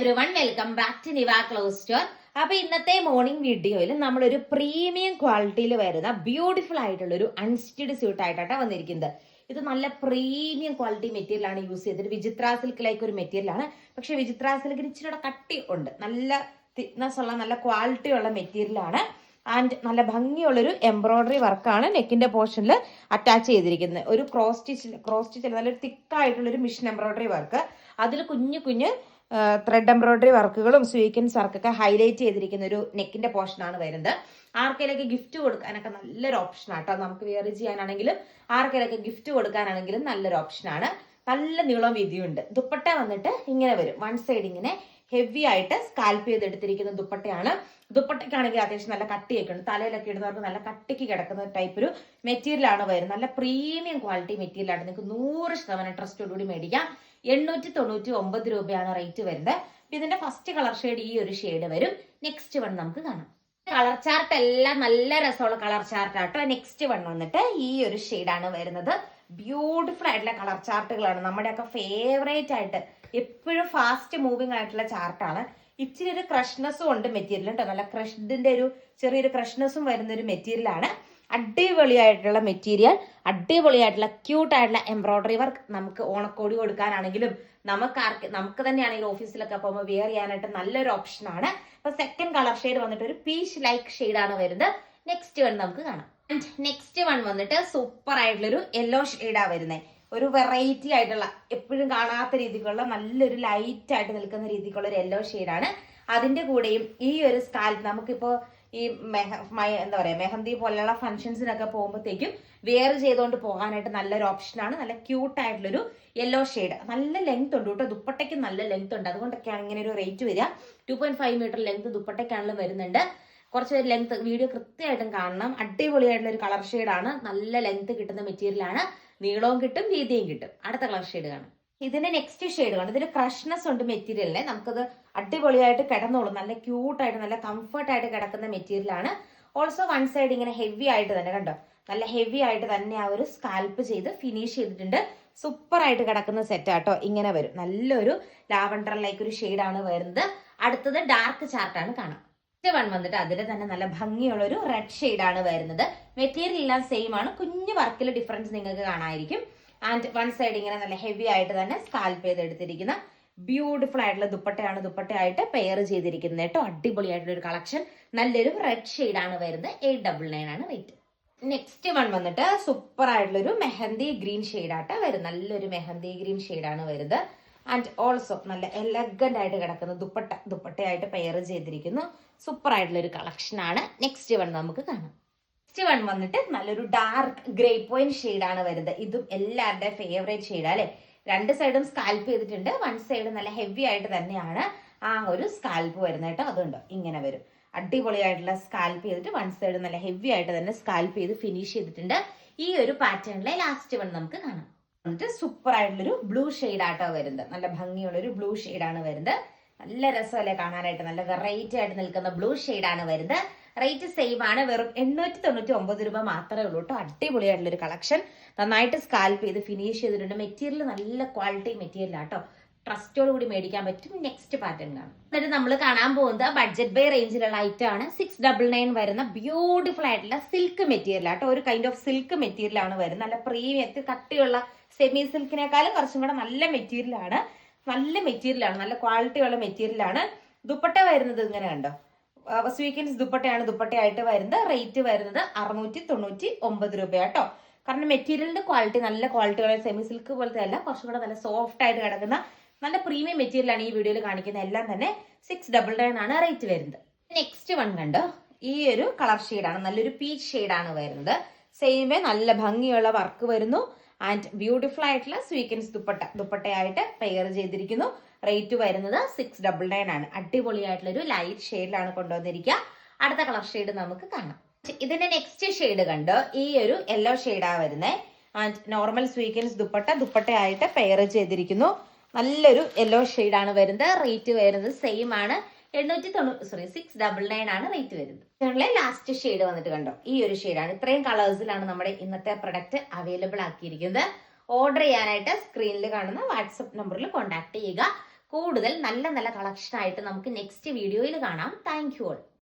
Everyone welcome back to Niva clothes store അപ്പൊ ഇന്നത്തെ morning വീഡിയോയിൽ നമ്മൾ ഒരു പ്രീമിയം ക്വാളിറ്റിയിൽ വരുന്ന ബ്യൂട്ടിഫുൾ ആയിട്ടുള്ള ഒരു അൺസ്റ്റിഡ് സ്യൂട്ട് ആയിട്ടാണ് വന്നിരിക്കുന്നത്. ഇത് നല്ല പ്രീമിയം ക്വാളിറ്റി മെറ്റീരിയൽ ആണ് യൂസ് ചെയ്തത്. വിചിത്ര സിൽക്കിലേക്ക് ഒരു മെറ്റീരിയലാണ് പക്ഷെ വിചിത്ര സിൽക്കിന് ഇച്ചിരി കൂടെ കട്ടി ഉണ്ട്. നല്ല തിക്നെസ് ഉള്ള നല്ല ക്വാളിറ്റി ഉള്ള മെറ്റീരിയൽ ആണ്. ആൻഡ് നല്ല ഭംഗിയുള്ളൊരു എംബ്രോയ്ഡറി വർക്കാണ് നെക്കിന്റെ പോർഷനിൽ അറ്റാച്ച് ചെയ്തിരിക്കുന്നത്. ഒരു ക്രോസ് സ്റ്റിച്ച് ക്രോസ് സ്റ്റിച്ച് നല്ലൊരു തിക്കായിട്ടുള്ള ഒരു മിഷൻ എംബ്രോയ്ഡറി വർക്ക് അതിൽ കുഞ്ഞു കുഞ്ഞ് ത്രെഡ് എംബ്രോയ്ഡറി വർക്കുകളും സ്വീക്കൻസ് വർക്കൊക്കെ ഹൈലൈറ്റ് ചെയ്തിരിക്കുന്ന ഒരു നെക്കിന്റെ പോർഷനാണ് വരുന്നത്. ആർക്കെങ്കിലൊക്കെ ഗിഫ്റ്റ് കൊടുക്കാനൊക്കെ നല്ലൊരു ഓപ്ഷൻ ആട്ടോ. നമുക്ക് വെയർ ചെയ്യാനാണെങ്കിലും ആർക്കെങ്കിലൊക്കെ ഗിഫ്റ്റ് കൊടുക്കാനാണെങ്കിലും നല്ലൊരു ഓപ്ഷനാണ് നല്ല നീളം വീതിയുണ്ട്. ദുപ്പട്ട വന്നിട്ട് ഇങ്ങനെ വരും. വൺ സൈഡ് ഇങ്ങനെ ഹെവി ആയിട്ട് സ്കാൽപ്പ് ചെയ്തെടുത്തിരിക്കുന്ന ദുപ്പട്ടയാണ്. ദുപ്പട്ടയ്ക്കാണെങ്കിൽ അത്യാവശ്യം നല്ല കട്ടിയൊക്കെ ഉണ്ട്. തലയിലൊക്കെ ഇടുന്നവർക്ക് നല്ല കട്ടിക്ക് കിടക്കുന്ന ടൈപ്പ് ഒരു മെറ്റീരിയൽ ആണ് വരുന്നത്. നല്ല പ്രീമിയം ക്വാളിറ്റി മെറ്റീരിയൽ ആണ്. നിങ്ങൾക്ക് നൂറ് ശതമാനം ട്രസ്റ്റോടുകൂടി മേടിക്കാം. എണ്ണൂറ്റി തൊണ്ണൂറ്റി ഒമ്പത് രൂപയാണ് റേറ്റ് വരുന്നത്. ഇതിന്റെ ഫസ്റ്റ് കളർ ഷെയ്ഡ് ഈ ഒരു ഷെയ്ഡ് വരും. നെക്സ്റ്റ് വൺ നമുക്ക് കാണാം. കളർ ചാർട്ട് എല്ലാം നല്ല രസമുള്ള കളർ ചാർട്ട് ആട്ടോ നെക്സ്റ്റ് വൺ വന്നിട്ട് ഈ ഒരു ഷെയ്ഡാണ് വരുന്നത്. ബ്യൂട്ടിഫുൾ ആയിട്ടുള്ള കളർ ചാർട്ടുകളാണ് നമ്മുടെയൊക്കെ ഫേവറേറ്റ് ആയിട്ട് എപ്പോഴും ഫാസ്റ്റ് മൂവിങ് ആയിട്ടുള്ള ചാർട്ടാണ് ഇച്ചിരി ഒരു ക്രഷ്നെസ്സും ഉണ്ട് മെറ്റീരിയൽ കേട്ടോ നല്ല ക്രഷ്ഡിന്റെ ഒരു ചെറിയൊരു ക്രഷ്നെസ്സും വരുന്ന ഒരു മെറ്റീരിയൽ ആണ്. അടിപൊളിയായിട്ടുള്ള മെറ്റീരിയൽ അടിപൊളിയായിട്ടുള്ള ക്യൂട്ട് ആയിട്ടുള്ള എംബ്രോയിഡറി വർക്ക് നമുക്ക് ഓണക്കോടി കൊടുക്കാനാണെങ്കിലും നമുക്ക് നമുക്ക് തന്നെയാണെങ്കിൽ ഓഫീസിലൊക്കെ പോകുമ്പോൾ വെയർ ചെയ്യാനായിട്ട് നല്ലൊരു ഓപ്ഷനാണ് അപ്പൊ സെക്കൻഡ് കളർ ഷെയ്ഡ് വന്നിട്ട് ഒരു പീച്ച് ലൈക്ക് ഷെയ്ഡാണ് വരുന്നത്. നെക്സ്റ്റ് വൺ നമുക്ക് കാണാം. നെക്സ്റ്റ് വൺ വന്നിട്ട് സൂപ്പർ ആയിട്ടുള്ളൊരു യെല്ലോ ഷെയ്ഡാണ് വരുന്നത് ഒരു വെറൈറ്റി ആയിട്ടുള്ള എപ്പോഴും കാണാത്ത രീതിക്കുള്ള നല്ലൊരു ലൈറ്റ് ആയിട്ട് നിൽക്കുന്ന രീതിക്കുള്ള ഒരു യെല്ലോ ഷെയ്ഡാണ് അതിന്റെ കൂടെയും ഈ ഒരു സ്കാൽപ്പ് നമുക്കിപ്പോ ഈ മെഹ എന്താ പറയാ മെഹന്തി പോലെയുള്ള ഫംഗ്ഷൻസിനൊക്കെ പോകുമ്പോഴത്തേക്കും വെയർ ചെയ്തുകൊണ്ട് പോകാനായിട്ട് നല്ലൊരു ഓപ്ഷനാണ് നല്ല ക്യൂട്ട് ആയിട്ടുള്ളൊരു യെല്ലോ ഷെയ്ഡ് നല്ല ലെങ്ത് ഉണ്ട് കേട്ടോ. ദുപ്പട്ടയ്ക്ക് നല്ല ലെങ്ത് ഉണ്ട്. അതുകൊണ്ടൊക്കെയാണ് ഇങ്ങനെ ഒരു റേറ്റ് വരിക. Two point five metre length ദുപ്പട്ടയ്ക്കാണെങ്കിലും വരുന്നുണ്ട്. കുറച്ച് ലെങ്ത് വീഡിയോ കൃത്യമായിട്ടും കാണണം. അടിപൊളിയായിട്ടുള്ള ഒരു കളർ ഷെയ്ഡാണ് നല്ല ലെങ്ത് കിട്ടുന്ന മെറ്റീരിയൽ ആണ്. നീളവും കിട്ടും വീതിയും കിട്ടും. അടുത്ത കളർ ഷെയ്ഡ് കാണാം. ഇതിന്റെ നെക്സ്റ്റ് ഷെയ്ഡ് കാണും. ഇതിന് ഫ്രഷ്നെസ് ഉണ്ട് മെറ്റീരിയലിനെ നമുക്കത് അടിപൊളിയായിട്ട് കിടന്നോളും. നല്ല ക്യൂട്ടായിട്ട് നല്ല കംഫർട്ടായിട്ട് കിടക്കുന്ന മെറ്റീരിയൽ ആണ്. ഓൾസോ വൺ സൈഡ് ഇങ്ങനെ ഹെവി ആയിട്ട് തന്നെ കണ്ടോ? നല്ല ഹെവി ആയിട്ട് തന്നെ ആ ഒരു സ്കാൽപ്പ് ചെയ്ത് ഫിനിഷ് ചെയ്തിട്ടുണ്ട്. സൂപ്പർ ആയിട്ട് കിടക്കുന്ന സെറ്റ് ആട്ടോ ഇങ്ങനെ വരും. നല്ലൊരു ലാവണ്ടർ ലൈക്ക് ഒരു ഷെയ്ഡാണ് വരുന്നത്. അടുത്തത് ഡാർക്ക് ചാർട്ടാണ് കാണാം. ഫസ്റ്റ് വൺ വന്നിട്ട് അതിൽ തന്നെ നല്ല ഭംഗിയുള്ള ഒരു റെഡ് ഷെയ്ഡാണ് വരുന്നത്. മെറ്റീരിയൽ എല്ലാം സെയിം ആണ്. കുഞ്ഞു വർക്കിൽ ഡിഫറൻസ് നിങ്ങൾക്ക് കാണാമായിരിക്കും ആൻഡ് വൺ സൈഡ് ഇങ്ങനെ നല്ല ഹെവി ആയിട്ട് തന്നെ സ്കാൽപ്പ് ചെയ്തെടുത്തിരിക്കുന്ന ബ്യൂട്ടിഫുൾ ആയിട്ടുള്ള ദുപ്പട്ടയാണ് ദുപ്പട്ടയായിട്ട് പെയർ ചെയ്തിരിക്കുന്നത് കേട്ടോ. അടിപൊളിയായിട്ടുള്ള ഒരു കളക്ഷൻ നല്ലൊരു റെഡ് ഷെയ്ഡാണ് വരുന്നത്. എയ്റ്റ് ഡബിൾ നയൻ ആണ് റേറ്റ് നെക്സ്റ്റ് വൺ വന്നിട്ട് സൂപ്പർ ആയിട്ടുള്ള ഒരു മെഹന്തി ഗ്രീൻ ഷെയ്ഡായിട്ട് വരും നല്ലൊരു മെഹന്തി ഗ്രീൻ ഷെയ്ഡാണ് വരുന്നത്. ആൻഡ് ഓൾസോ നല്ല എലഗന്റ് ആയിട്ട് കിടക്കുന്ന. ദുപ്പട്ട ദുപ്പട്ടയായിട്ട് പെയർ ചെയ്തിരിക്കുന്നു. സൂപ്പർ ആയിട്ടുള്ള ഒരു ആണ്. നെക്സ്റ്റ് വൺ നമുക്ക് കാണാം. നെക്സ്റ്റ് വൺ വന്നിട്ട് നല്ലൊരു ഡാർക്ക് ഗ്രേ പോയിന്റ് ആണ് വരുന്നത്. ഇതും എല്ലാവരുടെയും ഫേവറേറ്റ് ഷെയ്ഡാണ് അല്ലെ? രണ്ട് സൈഡും സ്കാൽപ്പ് ചെയ്തിട്ടുണ്ട്. വൺ സൈഡ് നല്ല ഹെവി ആയിട്ട് തന്നെയാണ് ആ ഒരു സ്കാൽപ്പ് വരുന്നത് കേട്ടോ. അതുണ്ട്? ഇങ്ങനെ വരും. അടിപൊളിയായിട്ടുള്ള സ്കാൽപ്പ് ചെയ്തിട്ട് വൺ സൈഡ് നല്ല ഹെവി ആയിട്ട് തന്നെ സ്കാൽപ്പ് ചെയ്ത് ഫിനിഷ് ചെയ്തിട്ടുണ്ട്. ഈ ഒരു പാറ്റേണിലെ ലാസ്റ്റ് വൺ നമുക്ക് കാണാം. എന്നിട്ട് സൂപ്പർ ആയിട്ടുള്ളൊരു ബ്ലൂ ഷെയ്ഡ് ആട്ടോ വരുന്നത്. നല്ല ഭംഗിയുള്ള ഒരു ബ്ലൂ ആണ് വരുന്നത്. നല്ല രസമല്ലേ കാണാനായിട്ട്? നല്ല വെറൈറ്റി ആയിട്ട് നിൽക്കുന്ന ബ്ലൂ ആണ് വരുന്നത്. റേറ്റ് സെയിം ആണ്. വെറും എണ്ണൂറ്റി തൊണ്ണൂറ്റി ഒമ്പത് രൂപ മാത്രമേ ഉള്ളൂ കേട്ടോ അടിപൊളിയായിട്ടുള്ള ഒരു കളക്ഷൻ നന്നായിട്ട് സ്കാൽപ്പ് ചെയ്ത് ഫിനിഷ് ചെയ്തിട്ടുണ്ട്. മെറ്റീരിയൽ നല്ല ക്വാളിറ്റി മെറ്റീരിയൽ ആട്ടോ ട്രസ്റ്റോട് കൂടി മേടിക്കാൻ പറ്റും. നെക്സ്റ്റ് പാറ്റേൺ കാണും. എന്നിട്ട് നമ്മൾ കാണാൻ പോകുന്നത് ബഡ്ജറ്റ് ബൈ റേഞ്ചിലുള്ള ഐറ്റം ആണ്. സിക്സ് ഡബിൾ നയൻ വരുന്ന ബ്യൂട്ടിഫുൾ ആയിട്ടുള്ള സിൽക്ക് മെറ്റീരിയൽ ആട്ടോ ഒരു കൈൻഡ് ഓഫ് സിൽക്ക് മെറ്റീരിയൽ ആണ് വരുന്നത്. നല്ല പ്രീമിയത്തിൽ കട്ടിയുള്ള സെമി സിൽക്കിനേക്കാളും കുറച്ചും കൂടെ നല്ല മെറ്റീരിയൽ ആണ്. നല്ല മെറ്റീരിയൽ ആണ്. നല്ല ക്വാളിറ്റി ഉള്ള മെറ്റീരിയൽ ആണ്. ദുപ്പട്ട വരുന്നത് ഇങ്ങനെ കണ്ടോ? സ്വീക്കൻസ് ദുപ്പട്ടയാണ്. ദുപ്പട്ടയായിട്ട് വരുന്നത് റേറ്റ് വരുന്നത് അറുന്നൂറ്റി തൊണ്ണൂറ്റി ഒമ്പത് രൂപയാട്ടോ കാരണം മെറ്റീരിയലിന്റെ ക്വാളിറ്റി നല്ല ക്വാളിറ്റി സെമി സിൽക്ക് പോലത്തെ അല്ല. കുറച്ചും കൂടെ നല്ല സോഫ്റ്റ് ആയിട്ട് കിടക്കുന്ന നല്ല പ്രീമിയം മെറ്റീരിയൽ ആണ് ഈ വീഡിയോയിൽ കാണിക്കുന്ന എല്ലാം തന്നെ സിക്സ് ഡബിൾ നയൻ ആണ് റേറ്റ് വരുന്നത്. നെക്സ്റ്റ് വൺ കണ്ടോ? ഈ ഒരു കളർ ഷെയ്ഡാണ് നല്ലൊരു പീച്ച് ആണ് വരുന്നത്. സെയിമേ നല്ല ഭംഗിയുള്ള വർക്ക് വരുന്നു. ആൻഡ് ബ്യൂട്ടിഫുൾ ആയിട്ടുള്ള സ്വീക്കൻസ് ദുപ്പട്ട ദുപ്പട്ടയായിട്ട് പെയർ ചെയ്തിരിക്കുന്നു. റേറ്റ് വരുന്നത് സിക്സ് ഡബിൾ നയൻ ആണ്. അടിപൊളിയായിട്ടുള്ള ഒരു ലൈറ്റ് ഷെയ്ഡിലാണ് കൊണ്ടുവന്നിരിക്കുക. അടുത്ത കളർ ഷെയ്ഡ് നമുക്ക് കാണാം. ഇതിന്റെ നെക്സ്റ്റ് ഷെയ്ഡ് കണ്ട്? ഈ ഒരു യെല്ലോ ഷെയ്ഡാണ് വരുന്നത് ആൻഡ് നോർമൽ സ്വീക്കൻസ് ദുപ്പട്ട ദുപ്പട്ടയായിട്ട് പെയർ ചെയ്തിരിക്കുന്നു. നല്ലൊരു യെല്ലോ ആണ് വരുന്നത്. റേറ്റ് വരുന്നത് സെയിം ആണ്. എണ്ണൂറ്റി തൊണ്ണൂറ് സോറി സിക്സ് ഡബിൾ നയൻ ആണ് റേറ്റ് വരുന്നത്. ഞങ്ങളെ ലാസ്റ്റ് ഷെയ്ഡ് വന്നിട്ട് കണ്ടോ? ഈ ഒരു ഷെയ്ഡാണ് ഇത്രയും കളേഴ്സിലാണ് നമ്മുടെ ഇന്നത്തെ പ്രൊഡക്റ്റ് അവൈലബിൾ ആക്കിയിരിക്കുന്നത്. ഓർഡർ ചെയ്യാനായിട്ട് സ്ക്രീനിൽ കാണുന്ന വാട്സപ്പ് നമ്പറിൽ കോൺടാക്ട് ചെയ്യുക. കൂടുതൽ നല്ല നല്ല കളക്ഷൻ ആയിട്ട് നമുക്ക് നെക്സ്റ്റ് വീഡിയോയിൽ കാണാം. Thank you all